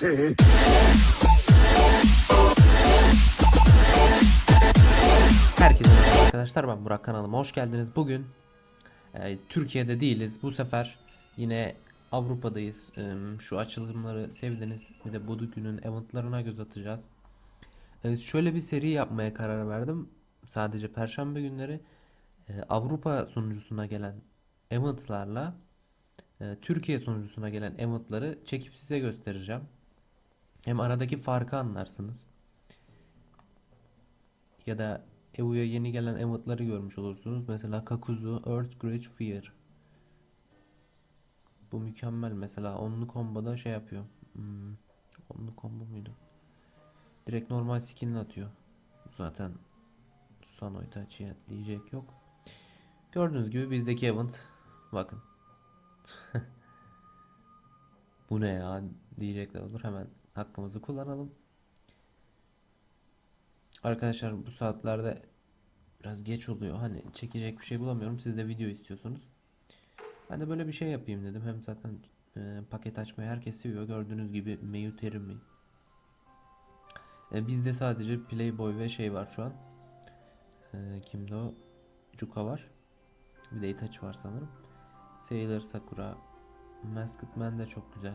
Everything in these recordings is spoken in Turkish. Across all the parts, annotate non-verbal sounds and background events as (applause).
天性 Herkese merhaba arkadaşlar ben Burak kanalıma hoş geldiniz. Bugün e, Türkiye'de değiliz. Bu sefer yine Avrupa'dayız. E, şu açılımları sevdiniz. Bir de bugünün eventlarına göz atacağız. E, şöyle bir seri yapmaya karar verdim. Sadece Perşembe günleri e, Avrupa sunucusuna gelen eventlarla e, Türkiye sunucusuna gelen eventları çekip size göstereceğim. Hem aradaki farkı anlarsınız ya da EU'ya yeni gelen emotları görmüş olursunuz. Mesela Kakuzu, Earth Grudge Fear. Bu mükemmel mesela. Onlu komboda şey yapıyor. Hmm, onlu combo muydu? Direkt normal skinini atıyor. Zaten Susanoo Itachi'ye diyecek yok. Gördüğünüz gibi bizdeki event. Bakın. (laughs) Bu ne ya diyecekler olur. Hemen hakkımızı kullanalım. Arkadaşlar bu saatlerde biraz geç oluyor. Hani çekecek bir şey bulamıyorum. Siz de video istiyorsunuz. Ben de böyle bir şey yapayım dedim. Hem zaten e, paket açmayı herkes seviyor. Gördüğünüz gibi Meyu Terimi. E, bizde sadece Playboy ve şey var şu an. E, kimde o? Juka var. Bir de Itachi var sanırım. Sailor Sakura. Masked Man de çok güzel.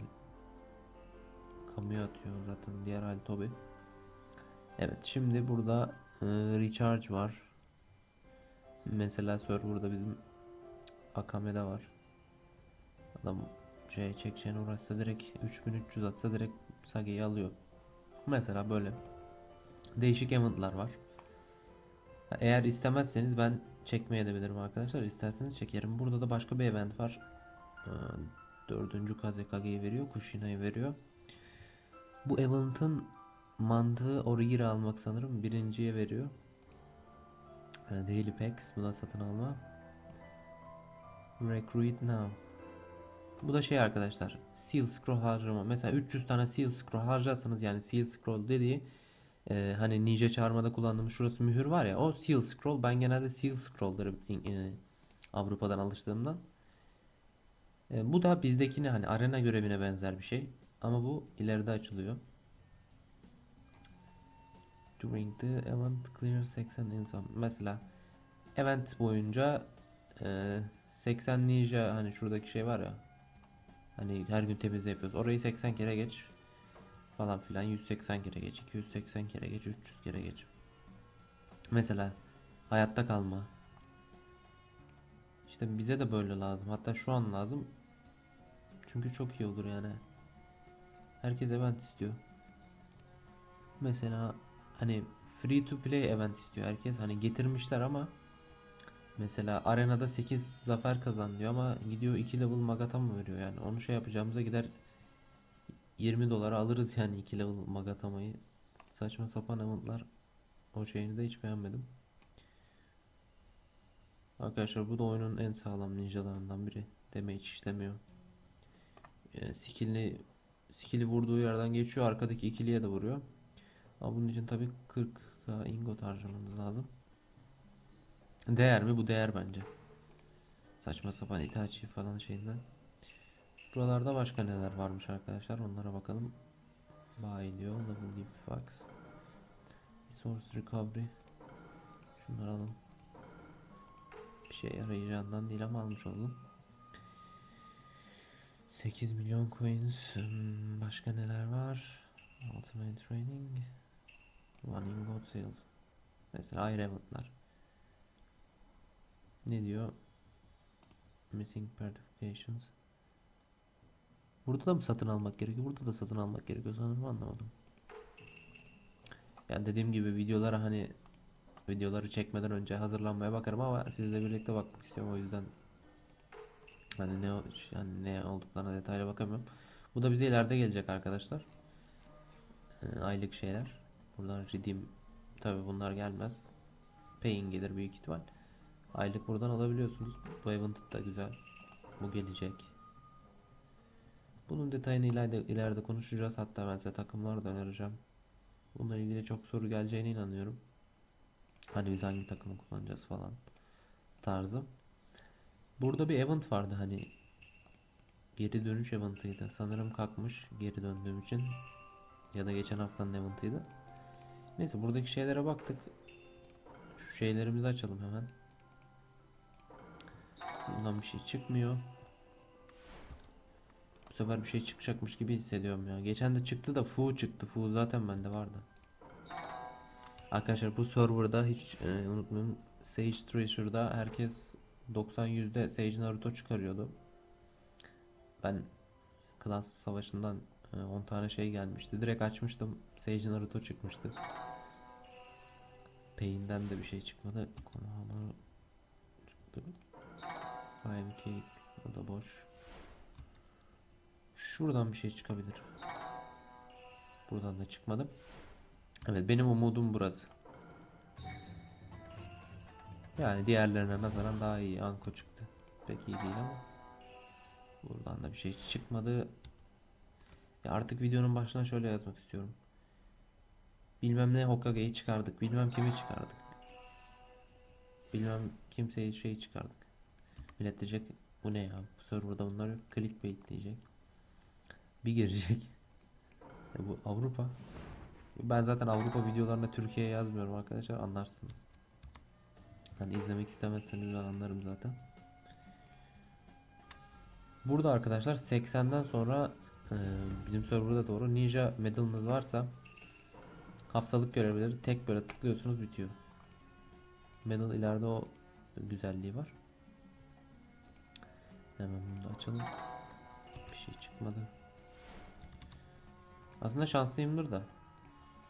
Kamuya atıyor zaten. Diğer hali Toby. Evet şimdi burada e, recharge var. Mesela serverda bizim Akame'de var. Adam şey çekeceğine uğraşsa direkt 3300 atsa direkt Sage'yi alıyor. Mesela böyle. Değişik eventlar var. Eğer istemezseniz ben çekmeye de bilirim arkadaşlar. İsterseniz çekerim. Burada da başka bir event var. Ee, dördüncü Kazekage'yi veriyor. Kushina'yı veriyor. Bu event'ın mantığı Origiri almak sanırım. Birinciye veriyor. Ee, Daily Packs. Buna satın alma. Recruit Now. Bu da şey arkadaşlar. Seal Scroll harcama. Mesela 300 tane Seal Scroll harcarsanız yani Seal Scroll dediği e, hani ninja çağırmada kullandığımız şurası mühür var ya o Seal Scroll. Ben genelde Seal Scroll derim e, Avrupa'dan alıştığımdan. E, bu da bizdekine hani arena görevine benzer bir şey. Ama bu ileride açılıyor. During the event clear 80 insan. Mesela event boyunca e, 80 ninja hani şuradaki şey var ya. Hani her gün temizle yapıyoruz. Orayı 80 kere geç falan filan 180 kere geç, 280 kere geç, 300 kere geç. Mesela hayatta kalma. İşte bize de böyle lazım. Hatta şu an lazım. Çünkü çok iyi olur yani. Herkes event istiyor. Mesela hani free to play event istiyor herkes. Hani getirmişler ama mesela arenada 8 zafer kazan diyor ama gidiyor 2 level magata mı veriyor yani. Onu şey yapacağımıza gider 20 dolara alırız yani 2 level magatamayı. Saçma sapan eventlar. O şeyini de hiç beğenmedim. Arkadaşlar bu da oyunun en sağlam ninjalarından biri. Damage işlemiyor. E, skill'li skill'i vurduğu yerden geçiyor. Arkadaki ikiliye de vuruyor. Ama bunun için tabii 40 ingot harcamanız lazım. Değer mi? Bu değer bence. Saçma sapan Itachi falan şeyinden. Buralarda başka neler varmış arkadaşlar. Onlara bakalım. Buy diyor. Level give fax. Resource recovery. Şunları alalım. Bir şey yarayacağından değil ama almış oldum. 8 milyon coins. Hmm, Başka neler var? Ultimate Training. One Ingot Sales. Mesela ayrı eventlar. Ne diyor? Missing Certifications. Burada da mı satın almak gerekiyor? Burada da satın almak gerekiyor sanırım anlamadım. Yani dediğim gibi videolara hani videoları çekmeden önce hazırlanmaya bakarım ama sizle birlikte bakmak istiyorum o yüzden hani ne yani ne olduklarına detaylı bakamıyorum. Bu da bize ileride gelecek arkadaşlar. Ee, aylık şeyler. Buradan redeem tabi bunlar gelmez. Paying gelir büyük ihtimal. Aylık buradan alabiliyorsunuz. Bu event da güzel. Bu gelecek. Bunun detayını ileride, ileride konuşacağız. Hatta ben size takımlar da önereceğim. Bununla ilgili çok soru geleceğine inanıyorum. Hani biz hangi takımı kullanacağız falan tarzı. Burada bir event vardı hani geri dönüş eventıydı. Sanırım kalkmış geri döndüğüm için. Ya da geçen haftanın eventıydı. Neyse buradaki şeylere baktık. Şu şeylerimizi açalım hemen. Bundan bir şey çıkmıyor. Bu sefer bir şey çıkacakmış gibi hissediyorum ya. Geçen de çıktı da Fu çıktı. Fu zaten bende vardı. Arkadaşlar bu serverda hiç e, unutmayın Sage Treasure'da herkes 90 yüzde Sage Naruto çıkarıyordu. Ben klas savaşından e, 10 tane şey gelmişti. Direkt açmıştım. Sage Naruto çıkmıştı. Pain'den de bir şey çıkmadı. Konohama çıktı. Fire Cake o da boş. Şuradan bir şey çıkabilir. Buradan da çıkmadı. Evet benim umudum burası. Yani diğerlerine nazaran daha iyi. Anko çıktı. Pek iyi değil ama. Buradan da bir şey çıkmadı. Ya artık videonun başına şöyle yazmak istiyorum. Bilmem ne Hokage'yi çıkardık. Bilmem kimi çıkardık. Bilmem kimseyi şey çıkardık. Millet diyecek bu ne ya? Bu serverda bunlar yok. Clickbait diyecek. Bir girecek. (laughs) E bu Avrupa. Ben zaten Avrupa videolarına Türkiye yazmıyorum arkadaşlar anlarsınız. Hani izlemek istemezseniz anlarım zaten. Burada arkadaşlar 80'den sonra e, bizim serverda doğru Ninja medalınız varsa haftalık görevleri tek böyle tıklıyorsunuz bitiyor. Medal ileride o güzelliği var. Hemen bunu da açalım. Bir şey çıkmadı. Aslında şanslıyımdır da.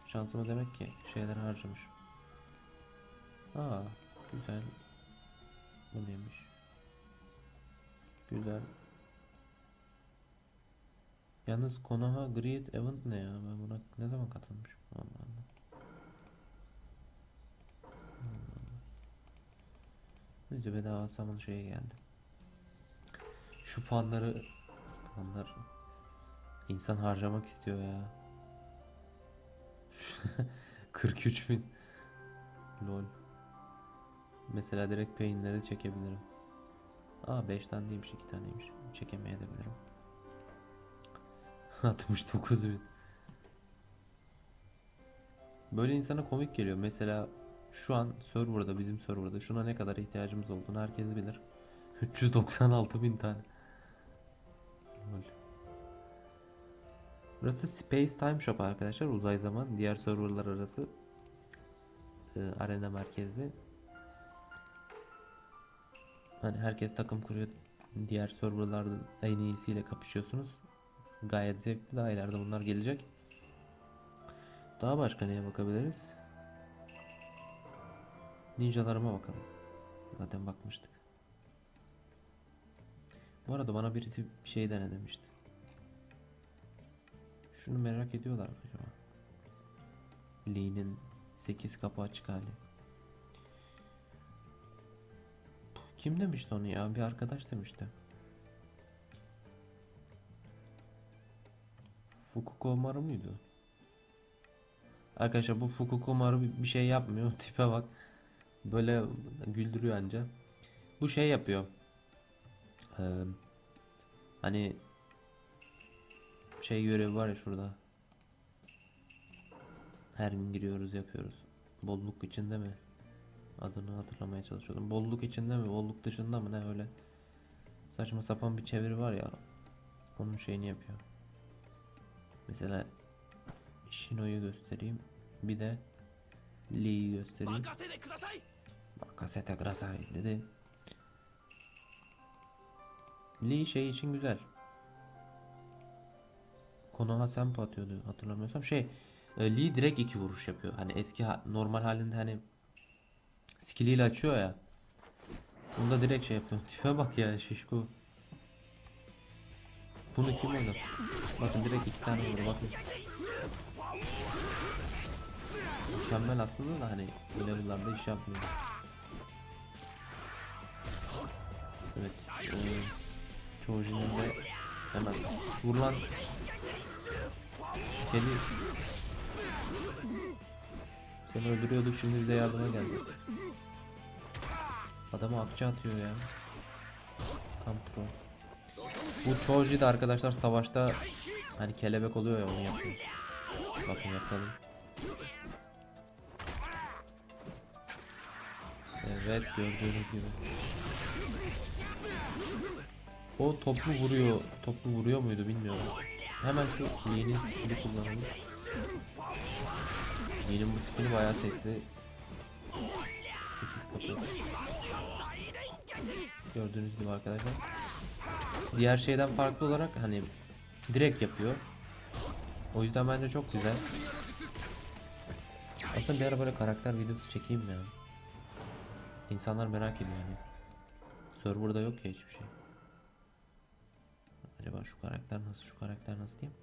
Şansıma demek ki şeyler harcamışım. Aa, güzel. Bu neymiş? Güzel. Yalnız Konoha Great Event ne ya? Ben buna ne zaman katılmışım? Allah. Neyse bedava alsam şeye geldi. Şu fanları fanlar insan harcamak istiyor ya. (laughs) 43 bin. Lol. Mesela direkt peynirleri çekebilirim. Aa 5 tane değilmiş 2 taneymiş. Çekemeyebilirim. (laughs) 69 bin. Böyle insana komik geliyor. Mesela şu an serverda bizim serverda şuna ne kadar ihtiyacımız olduğunu herkes bilir. (laughs) 396 bin tane. Burası Space Time Shop arkadaşlar. Uzay zaman. Diğer serverlar arası. e, arena merkezli. Hani herkes takım kuruyor. Diğer serverlarda en iyisiyle kapışıyorsunuz. Gayet zevkli. Daha ileride bunlar gelecek. Daha başka neye bakabiliriz? Ninjalarıma bakalım. Zaten bakmıştık. Bu arada bana birisi bir şey dene demişti. Şunu merak ediyorlar acaba? Lee'nin 8 kapı açık hali. Kim demişti onu ya? Bir arkadaş demişti. Fukuko Maru muydu? Arkadaşlar bu Fukuko Maru bir şey yapmıyor. (laughs) Tipe bak. Böyle güldürüyor anca. Bu şey yapıyor. Ee, hani şey görevi var ya şurada. Her gün giriyoruz yapıyoruz. Bolluk içinde mi? Adını hatırlamaya çalışıyordum. Bolluk içinde mi, bolluk dışında mı ne öyle saçma sapan bir çeviri var ya. Onun şeyini yapıyor. Mesela Shino'yu göstereyim. Bir de Lee'yi göstereyim. Makasete Krasay dedi. Lee şey için güzel. Konoha Senpo atıyordu hatırlamıyorsam. Şey e, Lee direkt iki vuruş yapıyor. Hani eski normal halinde hani skilliyle açıyor ya. Bunda direkt şey yapıyor. Tipe bak ya şişko. Bunu kim oynadı? Bakın direkt iki tane vuruyor bakın. Mükemmel aslında da hani bu level'larda iş yapmıyor. Evet. E, Chojin'in de hemen vurulan Seni Seni öldürüyorduk şimdi bize yardıma geldi. Adamı akça atıyor ya. Tam troll. Bu Choji de arkadaşlar savaşta hani kelebek oluyor ya onu yapıyor. Bakın yapalım. Evet gördüğünüz gibi. O toplu vuruyor. Toplu vuruyor muydu bilmiyorum. Hemen şu Lee'nin skill'i kullanalım. Lee'nin bu skill'i bayağı sesli. 8 kapı. Gördüğünüz gibi arkadaşlar. Diğer şeyden farklı olarak hani direkt yapıyor. O yüzden bence çok güzel. Aslında bir ara böyle karakter videosu çekeyim ya. İnsanlar merak ediyor yani. Server'da yok ya hiçbir şey. Acaba şu karakter nasıl, şu karakter nasıl diyeyim?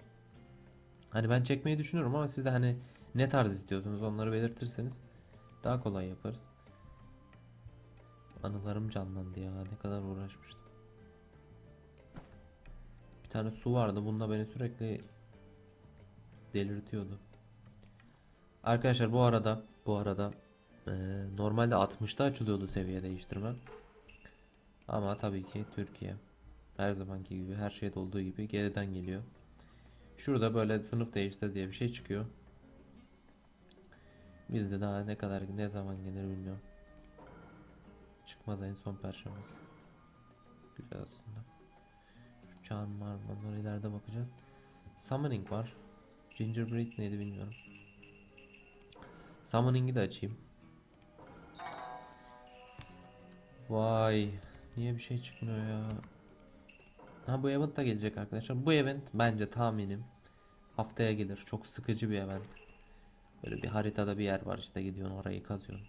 Hani ben çekmeyi düşünüyorum ama siz de hani ne tarz istiyorsunuz onları belirtirseniz daha kolay yaparız. Anılarım canlandı ya ne kadar uğraşmıştım. Bir tane su vardı bununla beni sürekli delirtiyordu. Arkadaşlar bu arada bu arada eee, normalde 60'ta açılıyordu seviye değiştirme. Ama tabii ki Türkiye her zamanki gibi her şeyde olduğu gibi geriden geliyor. Şurada böyle sınıf değiştir diye bir şey çıkıyor. Bizde daha ne kadar ne zaman gelir bilmiyorum. Çıkmaz en son perşembesi. Güzel aslında. Şu charm var mı? İleride bakacağız. Summoning var. Gingerbread neydi bilmiyorum. Summoning'i de açayım. Vay. Niye bir şey çıkmıyor ya? Ha bu event da gelecek arkadaşlar. Bu event bence tahminim haftaya gelir. Çok sıkıcı bir event. Böyle bir haritada bir yer var işte gidiyorsun orayı kazıyorsun.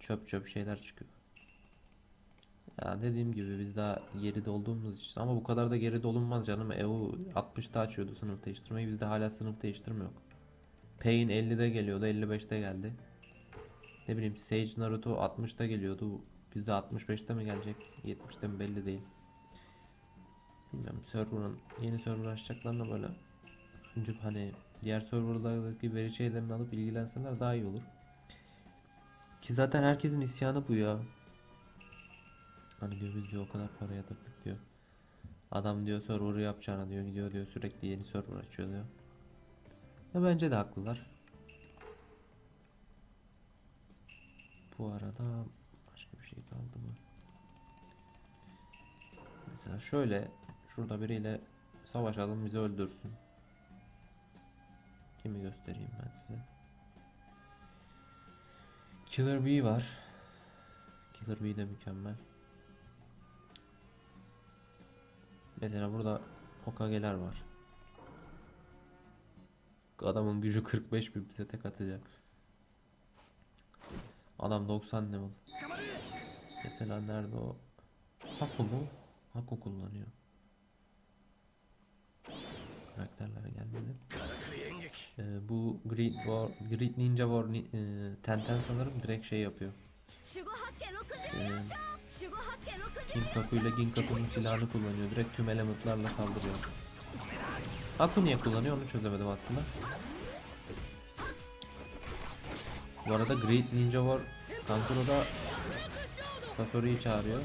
Çöp çöp şeyler çıkıyor. Ya dediğim gibi biz daha geride olduğumuz için ama bu kadar da geride olunmaz canım. EU 60'ta açıyordu sınıf değiştirmeyi. Bizde hala sınıf değiştirme yok. Pain 50'de geliyordu, 55'te geldi. Ne bileyim Sage Naruto 60'ta geliyordu. Bizde 65'te mi gelecek? 70'te mi belli değil. Bilmiyorum server'ın yeni server açacaklarına böyle önce hani diğer serverlardaki veri şeylerini alıp ilgilenseler daha iyi olur. Ki zaten herkesin isyanı bu ya. Hani diyor biz diyor o kadar para yatırdık diyor. Adam diyor server'ı yapacağına diyor gidiyor diyor sürekli yeni server açıyor diyor. Ya bence de haklılar. Bu arada başka bir şey kaldı mı? Mesela şöyle şurada biriyle savaşalım bizi öldürsün. Kimi göstereyim ben size. Killer Bee var. Killer Bee de mükemmel. Mesela burada Hokage'ler var. Adamın gücü 45 bin bize tek atacak. Adam 90 level. Mesela nerede o? Haku mu? Haku kullanıyor karakterler gelmedi. Ee, bu Great, War, Great Ninja War e, Tenten sanırım direkt şey yapıyor. Ee, Ginkaku ile Ginkaku'nun silahını kullanıyor. Direkt tüm elementlerle saldırıyor. Aku niye kullanıyor onu çözemedim aslında. Bu arada Great Ninja War Kankuro'da Satori'yi çağırıyor.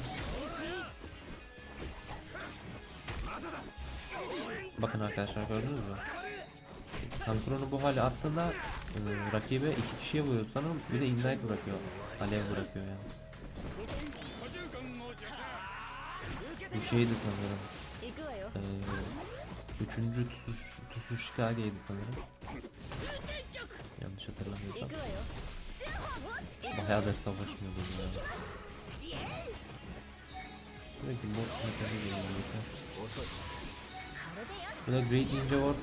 Bakın arkadaşlar gördünüz mü? Kankron'u bu hale attığında e, rakibe iki kişiye vuruyor sanırım bir de ignite bırakıyor. Alev bırakıyor yani. Bu şeydi sanırım. Ee, üçüncü Tsushikage'ydi sanırım. Yanlış hatırlamıyorsam. Bayağı da savaşmıyordum ya. Sürekli bot mesajı geliyor. Bu da Great Ninja War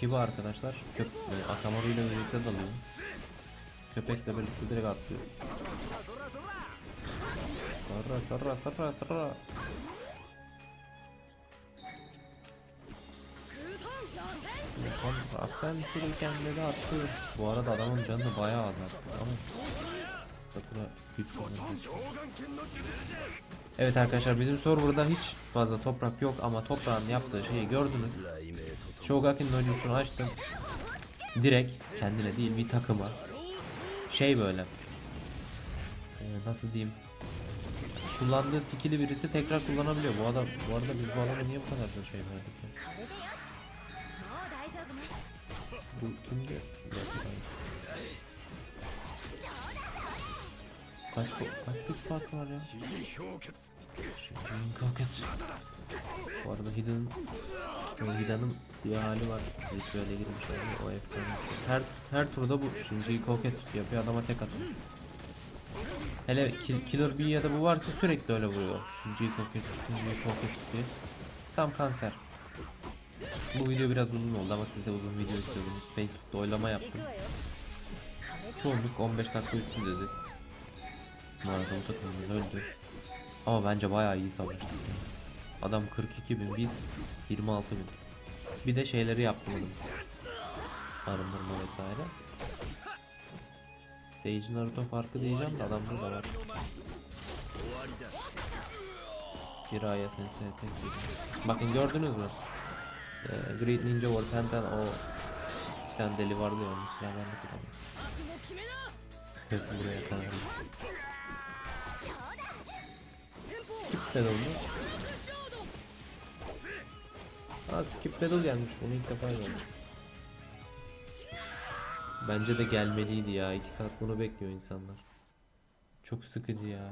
gibi arkadaşlar. Köp Akamaru ile birlikte dalıyor. Köpekle birlikte direkt atlıyor. Sarra sarra sarra sarra. Son Rasen sürürken de attı. Bu arada adamın canını bayağı azalttı ama Sakura güç. Evet arkadaşlar bizim serverda hiç fazla toprak yok ama toprağın yaptığı şeyi gördünüz. Shogaku'nun oyuncusunu açtım. Direkt kendine değil bir takıma. Şey böyle. Ee, nasıl diyeyim. Kullandığı skill'i birisi tekrar kullanabiliyor. Bu adam bu arada biz bu adamı niye bu kadar çok şey verdik ya? Bu kimdi? Kaç, kaç pik fark var ya? Kalket. Bu arada Hidden Hidden'ın siyah hali var. Ritüele girmiş yani o efsane. Her, her turda bu Shinji'yi koket yapıyor adama tek atıyor. Hele kill, Killer Bee ya da bu varsa sürekli öyle vuruyor. Shinji'yi koket, Shinji'yi koket diye. Tam kanser. Bu video biraz uzun oldu ama siz de uzun video istiyordunuz. Facebook'ta oylama yaptım. Çoğunluk 15 dakika üstü dedi. Bu takımımız öldü. Ama bence bayağı iyi savaştık. Adam 42 bin, biz 26 bin. Bir de şeyleri yaptım oğlum. Arındırma vesaire. Sage Naruto farkı diyeceğim de adamda da var. Jiraiya Sensei tek bir. Bakın gördünüz mü? Ee, Great Ninja War Penten o tane deli vardı ya onun silahlarını kullanıyor. Buraya kadar. Pedal mı? Aa skip pedal gelmiş. Bunu ilk defa gördüm. Bence de gelmeliydi ya. 2 saat bunu bekliyor insanlar. Çok sıkıcı ya.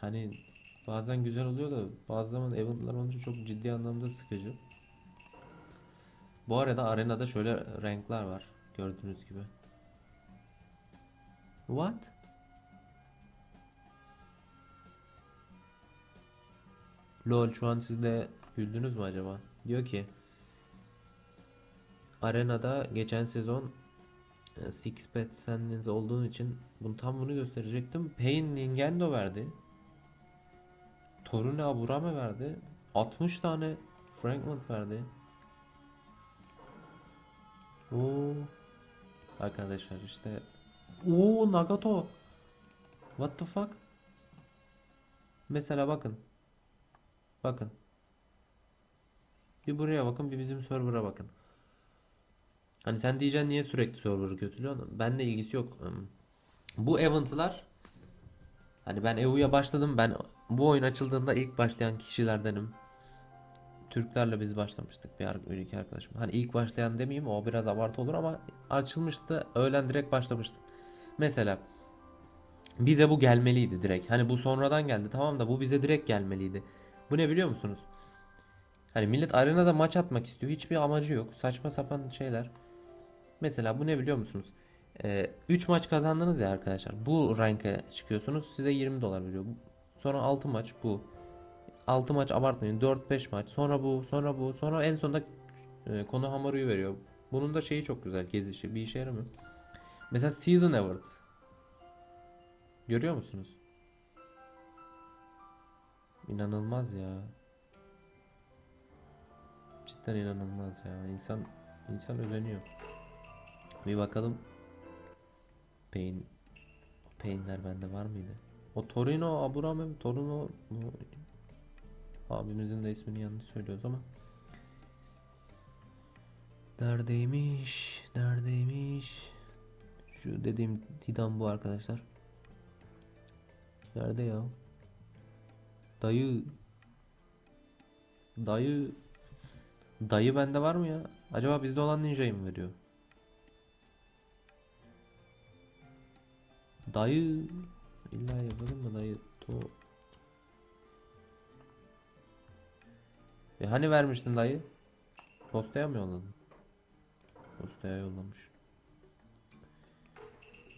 Hani bazen güzel oluyor da bazı zaman eventlar olunca çok ciddi anlamda sıkıcı. Bu arada arenada şöyle renkler var. Gördüğünüz gibi. What? Lol şu an siz de güldünüz mü acaba? Diyor ki Arenada geçen sezon e, Six Pet Sendins olduğun için bunu tam bunu gösterecektim. Pain Nintendo verdi. Torune Aburame verdi. 60 tane Fragment verdi. Oo. Arkadaşlar işte Oo Nagato. What the fuck? Mesela bakın. Bakın. Bir buraya bakın, bir bizim server'a bakın. Hani sen diyeceksin niye sürekli server'ı kötülüyorsun? Benle ilgisi yok. Hmm. Bu event'lar hani ben EU'ya başladım. Ben bu oyun açıldığında ilk başlayan kişilerdenim. Türklerle biz başlamıştık bir, iki arkadaşım. Hani ilk başlayan demeyeyim o biraz abartı olur ama açılmıştı. Öğlen direkt başlamıştım. Mesela bize bu gelmeliydi direkt. Hani bu sonradan geldi tamam da bu bize direkt gelmeliydi. Bu ne biliyor musunuz? Hani millet arenada maç atmak istiyor. Hiçbir amacı yok. Saçma sapan şeyler. Mesela bu ne biliyor musunuz? 3 maç kazandınız ya arkadaşlar. Bu ranka çıkıyorsunuz. Size 20 dolar veriyor. Sonra 6 maç bu. 6 maç abartmayın. 4-5 maç. Sonra bu, sonra bu. Sonra en sonunda e, konu Hamaru'yu veriyor. Bunun da şeyi çok güzel. Gezişi. Bir işe yaramıyor. Mesela Season Awards. Görüyor musunuz? İnanılmaz ya. Cidden inanılmaz ya. İnsan insan özeniyor. Bir bakalım. Pain Pain'ler bende var mıydı? O Torino Aburame Torino? Abimizin de ismini yanlış söylüyoruz ama. Neredeymiş? Neredeymiş? Şu dediğim Tidan bu arkadaşlar. Nerede ya? Dayı. Dayı. Dayı bende var mı ya? Acaba bizde olan ninja'yı mı veriyor? Dayı. İlla yazalım mı dayı? To. E hani vermiştin dayı? Postaya mı yolladın? Postaya yollamış.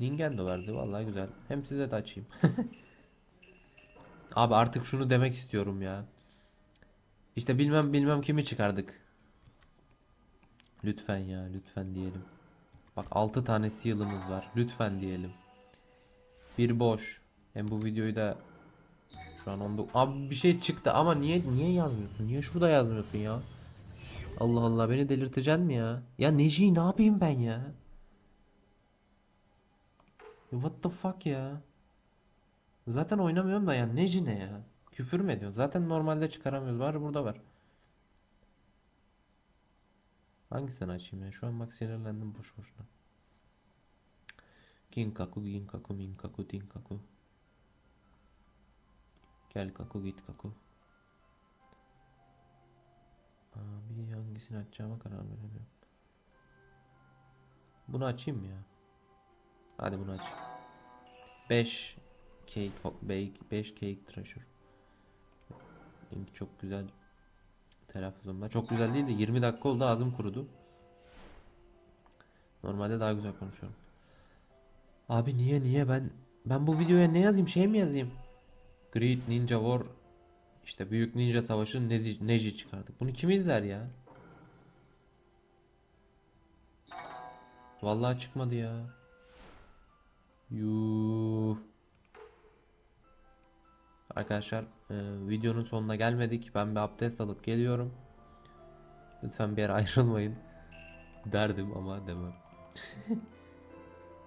Nintendo verdi vallahi güzel. Hem size de açayım. (laughs) Abi artık şunu demek istiyorum ya. İşte bilmem bilmem kimi çıkardık. Lütfen ya lütfen diyelim. Bak 6 tane seal'ımız var. Lütfen diyelim. Bir boş. Hem bu videoyu da şu an 19 Abi bir şey çıktı ama niye niye yazmıyorsun? Niye şurada yazmıyorsun ya? Allah Allah beni delirteceksin mi ya? Ya Neji ne yapayım ben ya? What the fuck ya? Zaten oynamıyorum da ya ne ya? Küfür mü ediyor? Zaten normalde çıkaramıyoruz. Var burada var. Hangisini açayım ya? Şu an bak sinirlendim boş boşuna. Ginkaku, Ginkaku, Minkaku, Dinkaku. Gel Kaku git Kaku. Abi hangisini açacağıma karar veremiyorum. Bunu açayım mı ya? Hadi bunu aç. 5 cake bake 5 cake treasure. Benimki çok güzel telaffuzumda. Çok güzel değil de 20 dakika oldu ağzım kurudu. Normalde daha güzel konuşuyorum. Abi niye niye ben ben bu videoya ne yazayım şey mi yazayım? Great Ninja War işte Büyük Ninja Savaşı Neji, Neji çıkardık. Bunu kim izler ya? Vallahi çıkmadı ya. Yuh. Arkadaşlar e, videonun sonuna gelmedik. Ben bir abdest alıp geliyorum. Lütfen bir yere ayrılmayın. (laughs) Derdim ama demem. (laughs)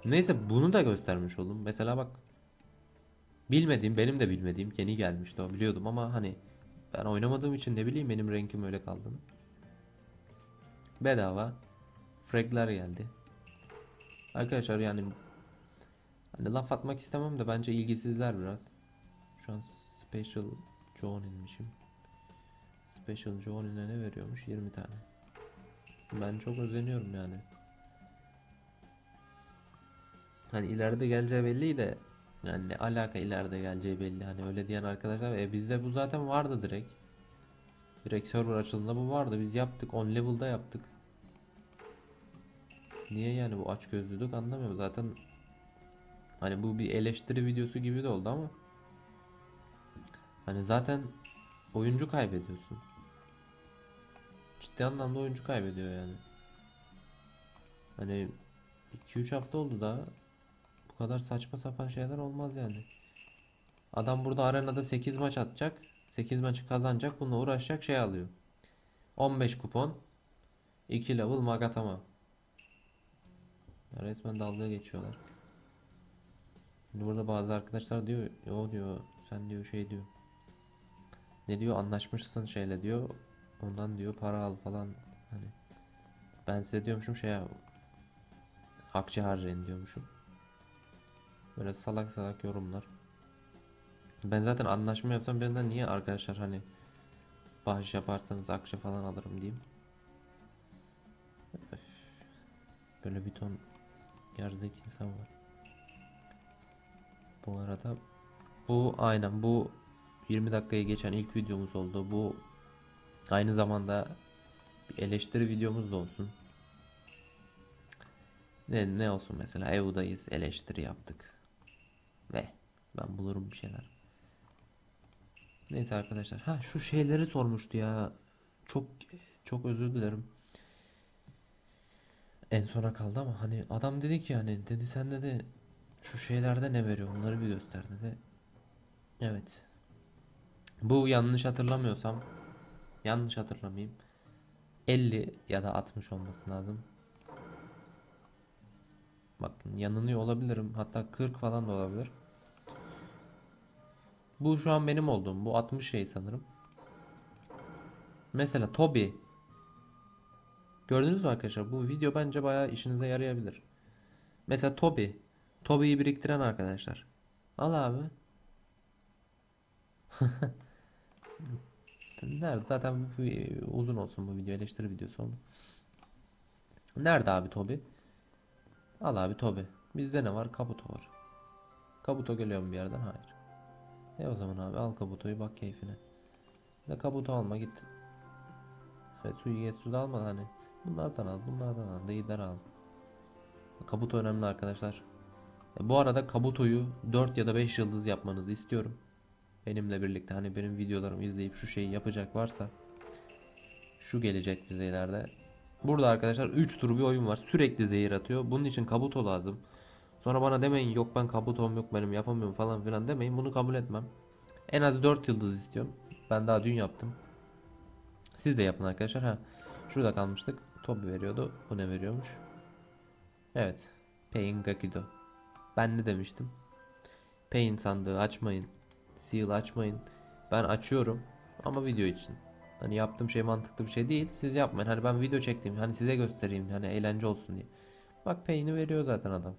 Neyse bunu da göstermiş oldum. Mesela bak. Bilmediğim benim de bilmediğim yeni gelmişti o biliyordum ama hani ben oynamadığım için ne bileyim benim renkim öyle kaldığını. Bedava fragler geldi. Arkadaşlar yani hani laf atmak istemem de bence ilgisizler biraz. Şu an Special John'inmişim. Special John'ine ne veriyormuş? 20 tane. Ben çok özeniyorum yani. Hani ileride geleceği belli de yani ne alaka ileride geleceği belli. Hani öyle diyen arkadaşlar e bizde bu zaten vardı direkt. Direkt server açıldığında bu vardı. Biz yaptık. On level'da yaptık. Niye yani bu aç gözlülük anlamıyorum. Zaten hani bu bir eleştiri videosu gibi de oldu ama hani zaten oyuncu kaybediyorsun. Ciddi anlamda oyuncu kaybediyor yani. Hani 2-3 hafta oldu daha. Bu kadar saçma sapan şeyler olmaz yani. Adam burada arenada 8 maç atacak. 8 maçı kazanacak. Bununla uğraşacak şey alıyor. 15 kupon. 2 level Magatama. Ya resmen dalga geçiyorlar. Şimdi burada bazı arkadaşlar diyor o diyor sen diyor şey diyor. Ne diyor anlaşmışsın şeyle diyor. Ondan diyor para al falan hani. Ben size diyormuşum şey akçe harcayın diyormuşum. Böyle salak salak yorumlar. Ben zaten anlaşma yapsam birinden niye arkadaşlar hani bağış yaparsanız akçe falan alırım diyeyim. Böyle bir ton gerzek insan var. Bu arada bu aynen bu 20 dakikayı geçen ilk videomuz oldu. Bu aynı zamanda bir eleştiri videomuz da olsun. Ne, ne olsun mesela Evu'dayız eleştiri yaptık. Ve ben bulurum bir şeyler. Neyse arkadaşlar. Ha şu şeyleri sormuştu ya. Çok çok özür dilerim. En sona kaldı ama hani adam dedi ki hani dedi sen dedi şu şeylerde ne veriyor onları bir göster dedi. Evet. Bu yanlış hatırlamıyorsam yanlış hatırlamayayım. 50 ya da 60 olması lazım. Bakın yanılıyor olabilirim. Hatta 40 falan da olabilir. Bu şu an benim olduğum. Bu 60 şey sanırım. Mesela Toby. Gördünüz mü arkadaşlar? Bu video bence bayağı işinize yarayabilir. Mesela Toby. Toby'yi biriktiren arkadaşlar. Al abi. (laughs) Nerede? Zaten uzun olsun bu video. Eleştiri videosu oldu. Nerede abi Toby? Al abi Toby. Bizde ne var? Kabuto var. Kabuto geliyor mu bir yerden? Hayır. E o zaman abi al Kabuto'yu bak keyfine. Ne Kabuto alma git. Evet Suigetsu da alma hani. Bunlardan al, bunlardan al, Deidar al. Kabuto önemli arkadaşlar. E, bu arada Kabuto'yu 4 ya da 5 yıldız yapmanızı istiyorum. Benimle birlikte hani benim videolarımı izleyip şu şeyi yapacak varsa şu gelecek bize ileride. Burada arkadaşlar 3 tur bir oyun var. Sürekli zehir atıyor. Bunun için Kabuto lazım. Sonra bana demeyin yok ben Kabuto'm yok benim yapamıyorum falan filan demeyin. Bunu kabul etmem. En az 4 yıldız istiyorum. Ben daha dün yaptım. Siz de yapın arkadaşlar. Ha. Şurada kalmıştık. Tobi veriyordu. Bu ne veriyormuş? Evet. Pain Gakido. Ben ne demiştim? Pain sandığı açmayın. Seal açmayın. Ben açıyorum. Ama video için. Hani yaptığım şey mantıklı bir şey değil. Siz yapmayın. Hani ben video çektim. Hani size göstereyim. Hani eğlence olsun diye. Bak Pain'i veriyor zaten adam.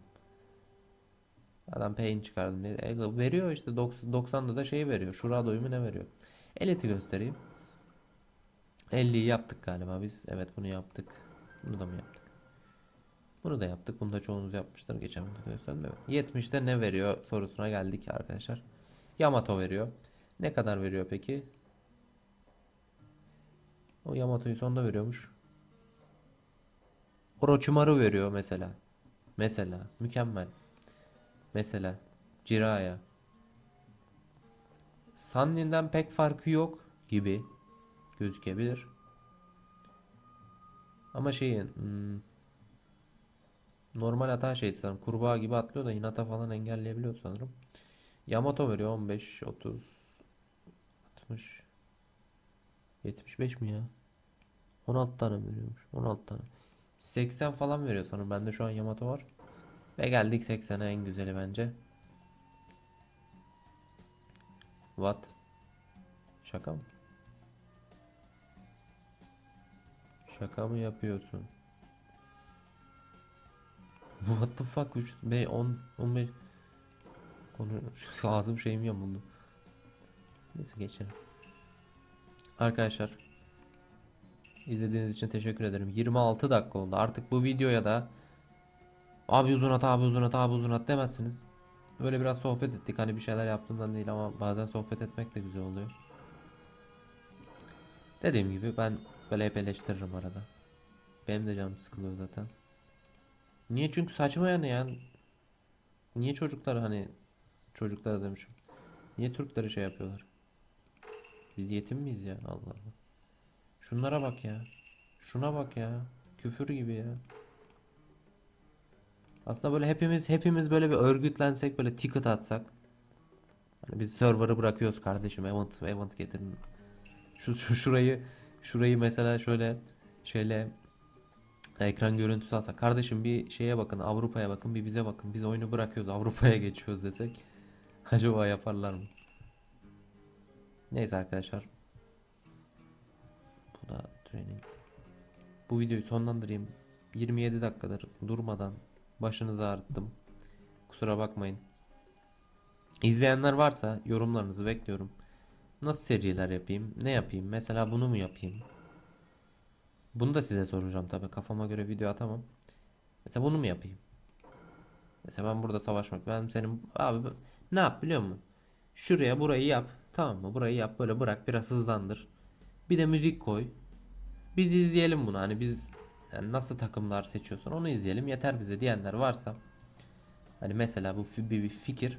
Adam pain çıkardım diye. Veriyor işte 90, 90'da da şey veriyor. Şura doyumu ne veriyor? Elit'i göstereyim. 50'yi yaptık galiba biz. Evet bunu yaptık. Bunu da mı yaptık? Bunu da yaptık. Bunu da çoğunuz yapmıştır. Geçen videoda gösterdim. Evet. 70'te ne veriyor sorusuna geldik arkadaşlar. Yamato veriyor. Ne kadar veriyor peki? O Yamato'yu sonda veriyormuş. Orochimaru veriyor mesela. Mesela. Mükemmel. Mesela. Jiraiya. Sannin'den pek farkı yok gibi gözükebilir. Ama şeyin hmm, normal hata şeydi sanırım. Kurbağa gibi atlıyor da Hinata falan engelleyebiliyor sanırım. Yamato veriyor 15, 30, 60, 75 mi ya? 16 tane veriyormuş? 16 tane. 80 falan veriyor sanırım. Bende şu an Yamato var. Ve geldik 80'e en güzeli bence. What? Şaka mı? Şaka mı yapıyorsun? What the fuck 3 be 10 15 konu ağzım şeyim yamuldu. Neyse geçelim. Arkadaşlar izlediğiniz için teşekkür ederim. 26 dakika oldu. Artık bu videoya da abi uzun at abi uzun at abi uzun at demezsiniz. Böyle biraz sohbet ettik. Hani bir şeyler yaptığımdan değil ama bazen sohbet etmek de güzel oluyor. Dediğim gibi ben böyle hep eleştiririm arada. Benim de canım sıkılıyor zaten. Niye? Çünkü saçma yani yani. Niye çocuklar hani çocuklara demişim. Niye Türkleri şey yapıyorlar? Biz yetim miyiz ya? Allah Allah. Şunlara bak ya. Şuna bak ya. Küfür gibi ya. Aslında böyle hepimiz hepimiz böyle bir örgütlensek böyle ticket atsak. Hani biz server'ı bırakıyoruz kardeşim. Event event getirin. Şu, şu şurayı şurayı mesela şöyle şöyle ekran görüntüsü alsak. Kardeşim bir şeye bakın, Avrupa'ya bakın, bir bize bakın. Biz oyunu bırakıyoruz, Avrupa'ya geçiyoruz desek. Acaba yaparlar mı? Neyse arkadaşlar. Bu da training. Bu videoyu sonlandırayım. 27 dakikadır durmadan başınızı ağrıttım. Kusura bakmayın. İzleyenler varsa yorumlarınızı bekliyorum. Nasıl seriler yapayım? Ne yapayım? Mesela bunu mu yapayım? Bunu da size soracağım tabii. Kafama göre video atamam. Mesela bunu mu yapayım? Mesela ben burada savaşmak. Ben senin abi ne yap biliyor musun? Şuraya burayı yap. Tamam mı? Burayı yap böyle bırak biraz hızlandır. Bir de müzik koy. Biz izleyelim bunu. Hani biz yani nasıl takımlar seçiyorsun onu izleyelim yeter bize diyenler varsa hani mesela bu bir fikir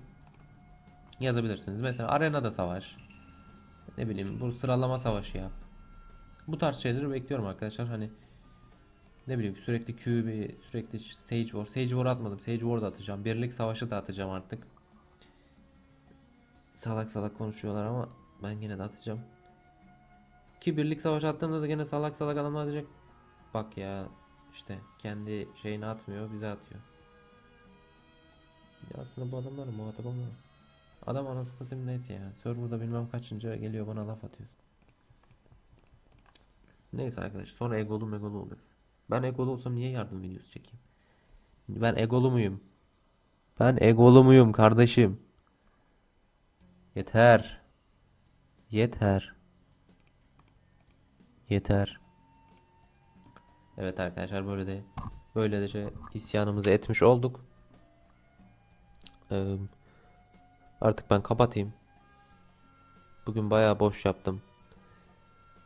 yazabilirsiniz. Mesela arenada savaş. Ne bileyim bu sıralama savaşı yap. Bu tarz şeyleri bekliyorum arkadaşlar. Hani ne bileyim sürekli QB, sürekli Sage War. Sage War atmadım. Sage War da atacağım. Birlik savaşı da atacağım artık. Salak salak konuşuyorlar ama ben yine de atacağım. Ki birlik savaşı attığımda da gene salak salak adamlar diyecek. Bak ya işte kendi şeyini atmıyor bize atıyor. Ya aslında bu adamların muhatabı mı? Adam anasını satayım neyse ya. Serverda bilmem kaçıncı geliyor bana laf atıyor. Neyse arkadaşlar sonra egolu megolu oluyor. Ben egolu olsam niye yardım videosu çekeyim? Ben egolu muyum? Ben egolu muyum kardeşim? Yeter. Yeter. Yeter. Evet arkadaşlar böyle de böylece isyanımızı etmiş olduk. Ee, artık ben kapatayım. Bugün bayağı boş yaptım.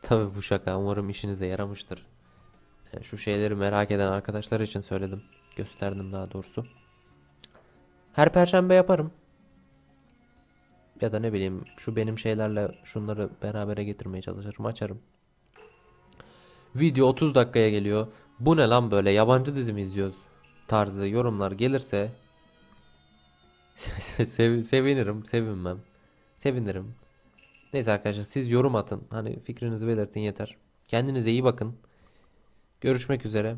Tabii bu şaka umarım işinize yaramıştır. Ee, şu şeyleri merak eden arkadaşlar için söyledim. Gösterdim daha doğrusu. Her perşembe yaparım. Ya da ne bileyim şu benim şeylerle şunları berabere getirmeye çalışırım açarım. Video 30 dakikaya geliyor. Bu ne lan böyle yabancı dizi mi izliyoruz tarzı yorumlar gelirse (laughs) sev- sevinirim, sevinmem. Sevinirim. Neyse arkadaşlar siz yorum atın. Hani fikrinizi belirtin yeter. Kendinize iyi bakın. Görüşmek üzere.